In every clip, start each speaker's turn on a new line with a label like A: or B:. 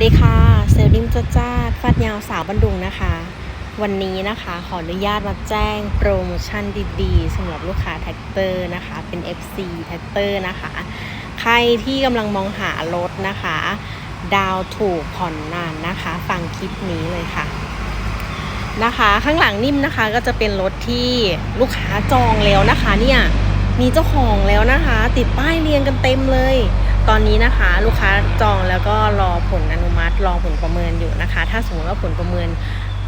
A: สดีค่ะ เซลลิมจ้าจ้าฟัดยาวสาวบันดุงนะคะ วันนี้นะคะขออนุญาตมาแจ้งโปรโมชั่นดีๆสำหรับลูกค้าแท็กเตอร์นะคะ เป็น FC แท็กเตอร์นะคะ ใครที่กำลังมองหารถนะคะ ดาวถูกผ่อนนานนะคะ ฟังคลิปนี้เลยค่ะ นะคะ ข้างหลังนิ่มนะคะก็จะเป็นรถที่ลูกค้าจองแล้วนะคะเนี่ยมีเจ้าของแล้วนะคะ ติดป้ายเรียงกันเต็มเลย ตอนนี้นะคะลูกค้าจองแล้วก็รอผลอนุมัติรอผลประเมินอยู่นะคะ ถ้าสมมติว่าผลประเมิน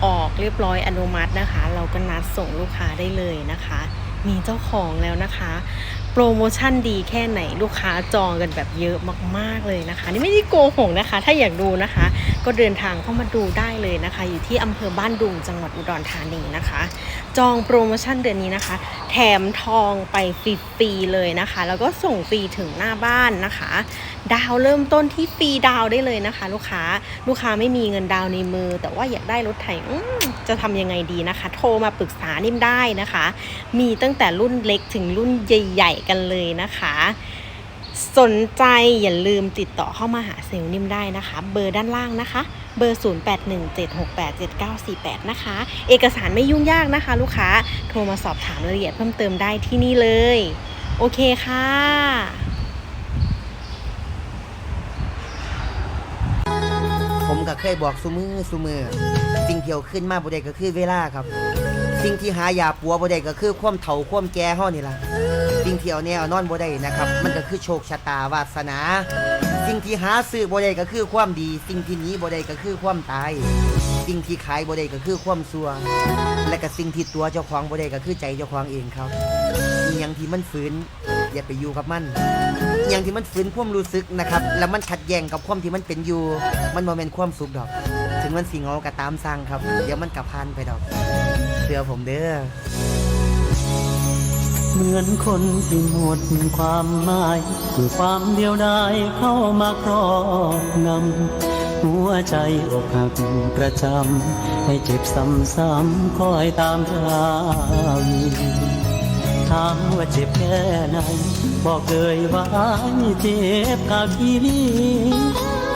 A: ออกเรียบร้อยอนุมัตินะคะ เราก็นัดส่งลูกค้าได้เลยนะคะ มีเจ้าของแล้วนะคะ โปรโมชั่นดีแค่ไหนลูกค้าจองกันแบบเยอะมากๆเลยนะคะ นี่ไม่ได้โกหกนะคะ ถ้าอยากดูนะคะ ก็เดินทางเข้ามาดูได้เลยนะคะ อยู่ที่อำเภอบ้านดุงจังหวัดอุดรธานีนะคะ จองโปรโมชั่นเดือนนี้นะคะ แถมทองไปฟรีๆเลยนะคะ แล้วก็ส่งฟรีถึงหน้าบ้านนะคะ ดาวเริ่มต้นที่ฟรีดาวได้เลยนะคะ ลูกค้าลูกค้าไม่มีเงินดาวในมือ แต่ว่าอยากได้รถไถจะทำยังไงดีนะคะ โทรมาปรึกษานิ่มได้นะคะ มีตั้งแต่รุ่นเล็กถึงรุ่นใหญ่ ๆ กันเลยนะคะ สนใจอย่าลืมติดต่อเข้ามาหาเซลล์นิ่มได้นะคะ เบอร์ด้านล่างนะคะ เบอร์ 0817687948 นะคะ เอกสารไม่ยุ่งยากนะคะ ลูกค้าโทรมาสอบถามรายละเอียดเพิ่มเติมได้ที่นี่เลย โอเคค่ะ
B: ผมก็เคยบอกซุมือซุมือสิ่งเที่เอาขึ้นมาบ่ได้ก็คือเวลาครับ สิ่งที่หายาปัวบ่ได้ก็คือความเฒ่าความแก่เฮานี่ล่ะสิ่งที่เอาแนวนอนบ่ได้นะครับ มันก็คือโชคชะตาวาสนา สิ่งที่หาซื้อบ่ได้ก็คือความดี สิ่งที่หนีบ่ได้ก็คือความตาย สิ่งที่ขายบ่ได้ก็คือความซัวและก็สิ่งที่ตัวเจ้าของบ่ได้ก็คือใจเจ้าของเองครับอีหยังที่มันฝืนอย่าไปอยู่กับมันอย่างที่มันฝืนความรู้สึกนะครับ แล้วมันขัดแย้งกับความที่มันเป็นอยู่ มันโมเมนความสุขดอก ถึงมันสิเหงาก็ตามสร้างครับ เดี๋ยวมันกลับพานไปดอก เสือผมเด้อ
C: เหมือนคนที่หมดความหมายคือความเดียวดายเข้ามาครอบงำหัวใจอกหักประจำให้เจ็บซ้ำๆคอยตามราวีถามว่าเจ็บแค่ไหนบอกเลยว่าเจ็บกากีลี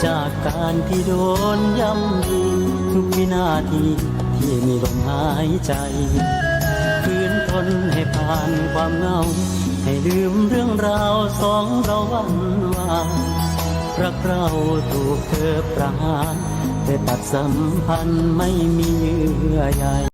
C: จากการที่โดนย่ำยีทุกวินาทีที่มีลมหายใจคืนทนให้ผ่านความเหงา ให้ลืมเรื่องราวสองเราวันวานรักเราถูกเธอประหารแต่ตัดสัมพันธ์ไม่มีเยื่อใย